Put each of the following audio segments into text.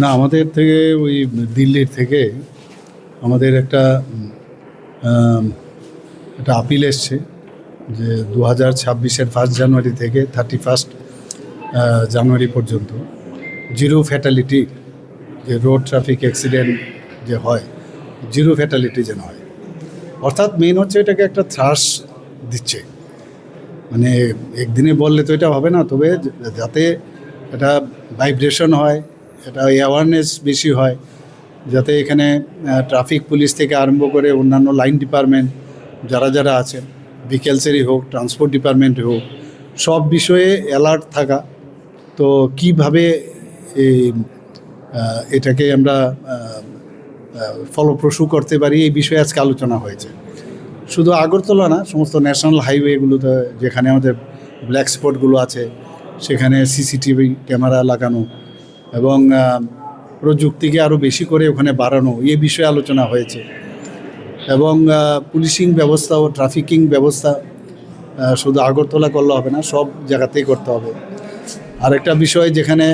না, আমাদের থেকে ওই দিল্লির থেকে আমাদের একটা একটা আপিল এসছে যে দু হাজার ছাব্বিশের ফার্স্ট জানুয়ারি থেকে থার্টি ফার্স্ট জানুয়ারি পর্যন্ত জিরো ফ্যাটালিটি যে রোড ট্রাফিক অ্যাক্সিডেন্ট যে হয়, জিরো ফ্যাটালিটি যেন হয়। অর্থাৎ মেন হচ্ছে এটাকে একটা থ্রাস দিচ্ছে। মানে একদিনে বললে তো এটা হবে না, তবে যাতে এটা ভাইব্রেশন হয় এটা ওই অ্যাওয়ারনেস বেশি হয়, যাতে এখানে ট্রাফিক পুলিশ থেকে আরম্ভ করে অন্যান্য লাইন ডিপার্টমেন্ট যারা যারা আছেন ভিকেলসেরই হোক ট্রান্সপোর্ট ডিপার্টমেন্টই হোক, সব বিষয়ে অ্যালার্ট থাকা। তো কীভাবে এই এটাকে আমরা ফলপ্রসূ করতে পারি, এই বিষয়ে আজকে আলোচনা হয়েছে। শুধু আগরতলা না, সমস্ত ন্যাশনাল হাইওয়েগুলোতে যেখানে আমাদের ব্ল্যাক স্পটগুলো আছে, সেখানে সিসিটিভি ক্যামেরা লাগানো এবং প্রযুক্তিকে আরও বেশি করে ওখানে বাড়ানো, এ বিষয়ে আলোচনা হয়েছে। এবং পুলিশিং ব্যবস্থা ও ট্রাফিকিং ব্যবস্থা শুধু আগরতলা করলে হবে না, সব জায়গাতেই করতে হবে। আরেকটা বিষয় যেখানে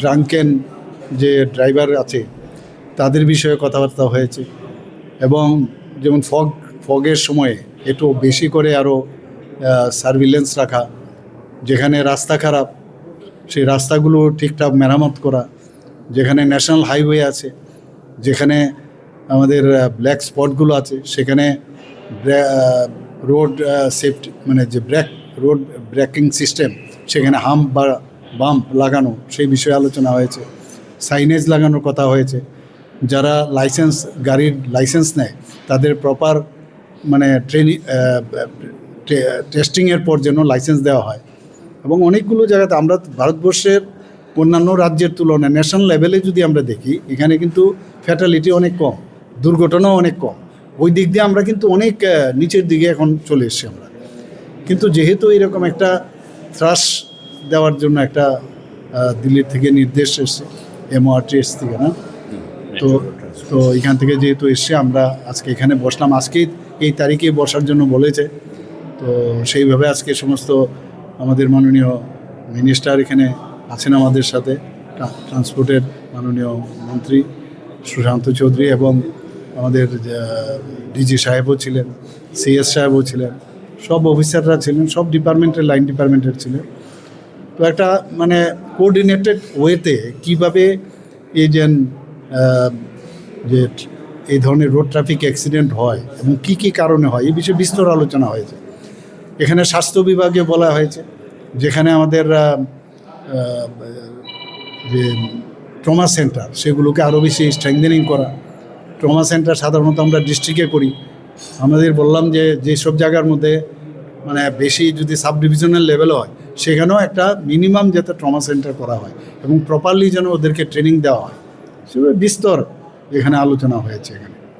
ড্রাঙ্কেন যে ড্রাইভার আছে, তাদের বিষয়ে কথাবার্তা হয়েছে। এবং যেমন ফগ, ফগের সময়ে একটু বেশি করে আরও সার্ভিলেন্স রাখা, যেখানে রাস্তা খারাপ সেই রাস্তাগুলো ঠিকঠাক মেরামত করা, যেখানে ন্যাশনাল হাইওয়ে আছে, যেখানে আমাদের ব্ল্যাক স্পটগুলো আছে, সেখানে রোড সেফটি মানে যে ব্রেক রোড ব্রেকিং সিস্টেম সেখানে হাম্প বা বাম্প লাগানো, সেই বিষয়ে আলোচনা হয়েছে। সাইনেজ লাগানোর কথা হয়েছে। যারা লাইসেন্স গাড়ির লাইসেন্স নেয়, তাদের প্রপার মানে ট্রেনিং টেস্টিংয়ের পর যেন লাইসেন্স দেওয়া হয়। এবং অনেকগুলো জায়গাতে আমরা ভারতবর্ষের অন্যান্য রাজ্যের তুলনায় ন্যাশনাল লেভেলে যদি আমরা দেখি এখানে কিন্তু ফ্যাটালিটি অনেক কম দুর্ঘটনাও অনেক কম। ওই দিক দিয়ে আমরা কিন্তু অনেক নিচের দিকে এখন চলে এসেছি আমরা। কিন্তু যেহেতু এরকম একটা ত্রাস দেওয়ার জন্য একটা দিল্লির থেকে নির্দেশ এসছে এমওআরটিএস থেকে না? তো তো এখান থেকে যেহেতু এসছে আমরা আজকে এখানে বসলাম। আজকেই এই তারিখে বসার জন্য বলেছে। তো সেইভাবে আজকে সমস্ত আমাদের মাননীয় মিনিস্টার এখানে আছেন আমাদের সাথে ট্রা- ট্রান্সপোর্টের মাননীয় মন্ত্রী সুশান্ত চৌধুরী এবং আমাদের ডিজি সাহেবও ছিলেন সিএস সাহেবও ছিলেন, সব অফিসাররা ছিলেন, সব ডিপার্টমেন্টের লাইন ডিপার্টমেন্টের ছিলেন। তো একটা মানে কোঅর্ডিনেটেড ওয়েতে কীভাবে এই যে এই ধরনের রোড ট্রাফিক অ্যাক্সিডেন্ট হয় এবং কী কী কারণে হয়, এই বিষয়ে বিস্তর আলোচনা হয়েছে। এখানে স্বাস্থ্য বিভাগে বলা হয়েছে, যেখানে আমাদের যে ট্রমা সেন্টার, সেগুলোকে আরও বেশি স্ট্রেংথেনিং করা। ট্রমা সেন্টার সাধারণত আমরা ডিস্ট্রিক্টে করি। আমাদের বললাম যে, যেসব জায়গার মধ্যে মানে বেশি যদি সাব ডিভিশনাল লেভেল হয়, সেখানেও একটা মিনিমাম যাতে ট্রমা সেন্টার করা হয় এবং প্রপারলি যেন ওদেরকে ট্রেনিং দেওয়া হয়। সেভাবে বিস্তর এখানে আলোচনা হয়েছে এখানে।